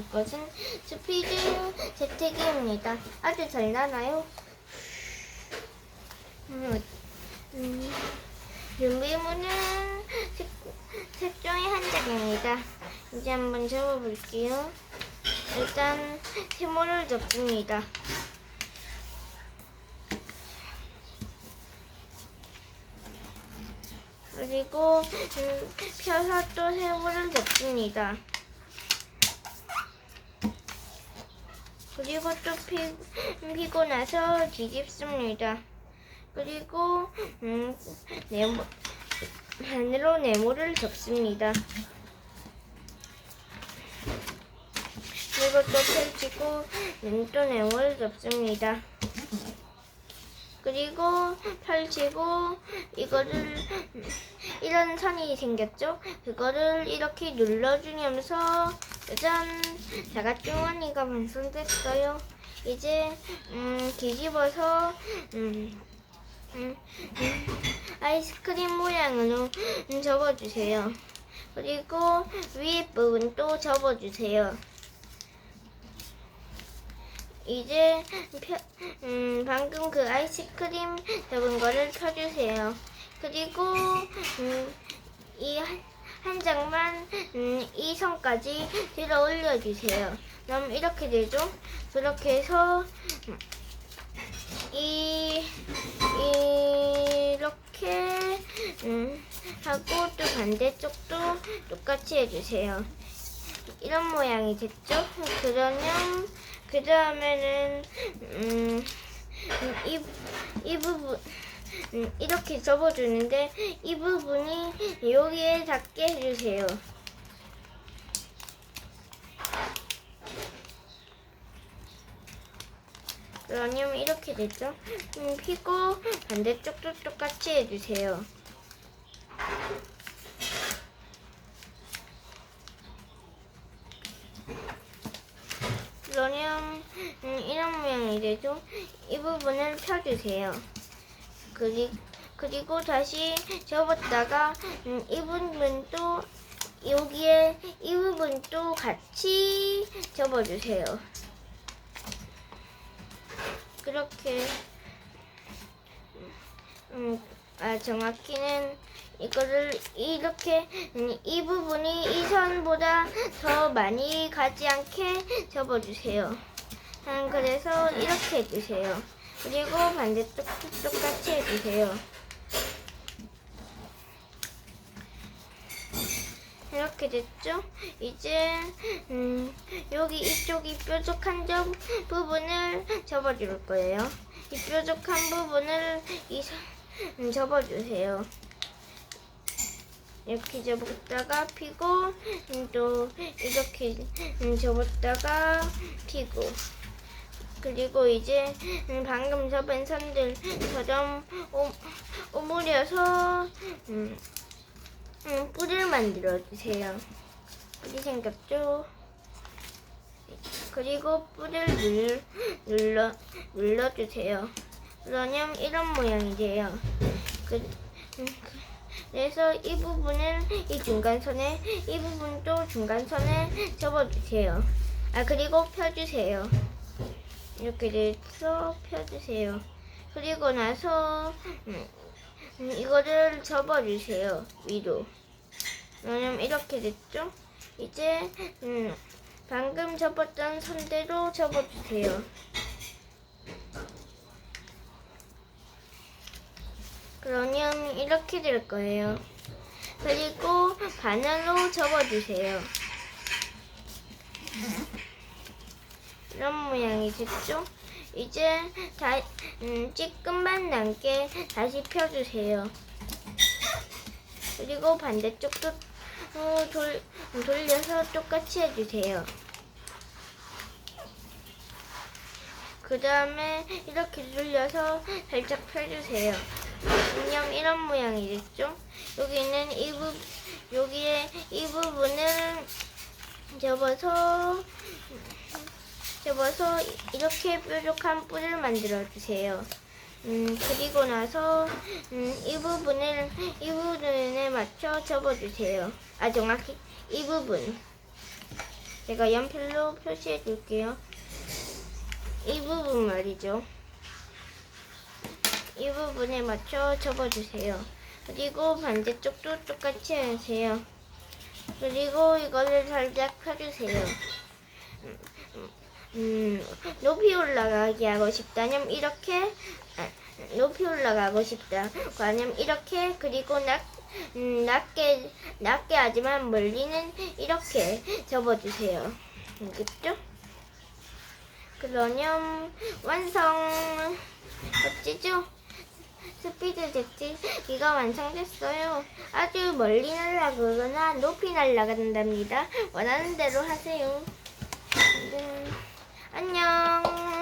이것은 스피드 재태기입니다. 아주 잘 나나요? 음, 음, 준비물은 색, 색종이 한 장입니다. 이제 한번 접어볼게요. 일단 세모를 접습니다. 그리고 음, 펴서 또 세모를 접습니다. 그리고 또 피, 피고 나서 뒤집습니다. 그리고 음, 네모, 반으로 네모를 접습니다. 그리고 또 펼치고 음, 또 네모를 접습니다. 그리고 펼치고 이거를 음, 이런 선이 생겼죠? 그거를 이렇게 눌러주면서 짜잔 자가주머니가 완성됐어요. 이제 음, 뒤집어서 음, 음, 음, 아이스크림 모양으로 음, 접어주세요. 그리고 위에 부분 또 접어주세요. 이제 펴, 음, 방금 그 아이스크림 접은 거를 펴주세요. 그리고 음, 이한 장만 음, 이 선까지 들어 올려주세요. 그럼 이렇게 되죠? 그렇게 해서 음, 이 이렇게 음, 하고 또 반대쪽도 똑같이 해주세요. 이런 모양이 됐죠? 그러면 그 다음에는 음, 음, 이, 이 부분 음, 이렇게 접어주는데 이 부분이 여기에 닿게 해주세요. 그러면 이렇게 됐죠? 음, 피고 반대쪽도 똑같이 해주세요. 그러면 음, 이런 모양이 되죠? 이 부분을 펴주세요. 그리, 그리고 다시 접었다가 음, 이 부분도 여기에 이 부분도 같이 접어주세요. 그렇게 음, 아, 정확히는 이거를 이렇게 음, 이 부분이 이선 보다 더 많이 가지 않게 접어주세요. 음, 그래서 이렇게 해주세요. 그리고 반대쪽도 똑같이 해주세요. 이렇게 됐죠? 이제 음, 여기 이쪽이 뾰족한 점 부분을 접어줄 거예요. 이 뾰족한 부분을 이 선- 음, 접어주세요. 이렇게 접었다가 피고 음, 또 이렇게 음, 접었다가 피고 그리고 이제 음, 방금 접은 선들처럼 오, 오므려서 음, 음, 뿔을 만들어 주세요. 뿔이 생겼죠? 그리고 뿔을 눌, 눌러 눌러주세요. 그러면 이런 모양이 돼요. 그, 음, 그- 그래서 이 부분을 이 중간선에 이 부분도 중간선에 접어주세요. 아 그리고 펴주세요. 이렇게 돼서 펴주세요. 그리고 나서 음, 음, 이거를 접어주세요. 위로. 그러면 이렇게 됐죠? 이제 음, 방금 접었던 선대로 접어주세요. 그러면 이렇게 될 거예요. 그리고 바늘로 접어주세요. 이런 모양이 됐죠? 이제 다 음, 찌끔만 남게 다시 펴주세요. 그리고 반대쪽도 어, 돌, 돌려서 똑같이 해주세요. 그 다음에 이렇게 돌려서 살짝 펴주세요. 그냥 이런 모양이 됐죠? 여기는 이 부, 여기에 이 부분을 접어서 접어서 이렇게 뾰족한 뿔을 만들어 주세요. 음, 그리고 나서 음, 이 부분을 이 부분에 맞춰 접어 주세요. 아 정확히 이 부분 제가 연필로 표시해 줄게요. 이 부분 말이죠. 이 부분에 맞춰 접어주세요. 그리고 반대쪽도 똑같이 하세요. 그리고 이거를 살짝 펴주세요. 음, 음, 높이 올라가게 하고 싶다면 이렇게 아, 높이 올라가고 싶다. 아니면 이렇게 그리고 낮, 음, 낮게 낮게 하지만 멀리는 이렇게 접어주세요. 알겠죠? 그러면 완성. 멋지죠? 스피드 제트기가 완성됐어요. 아주 멀리 날아가거나 높이 날아간답니다. 원하는 대로 하세요. 네. 안녕.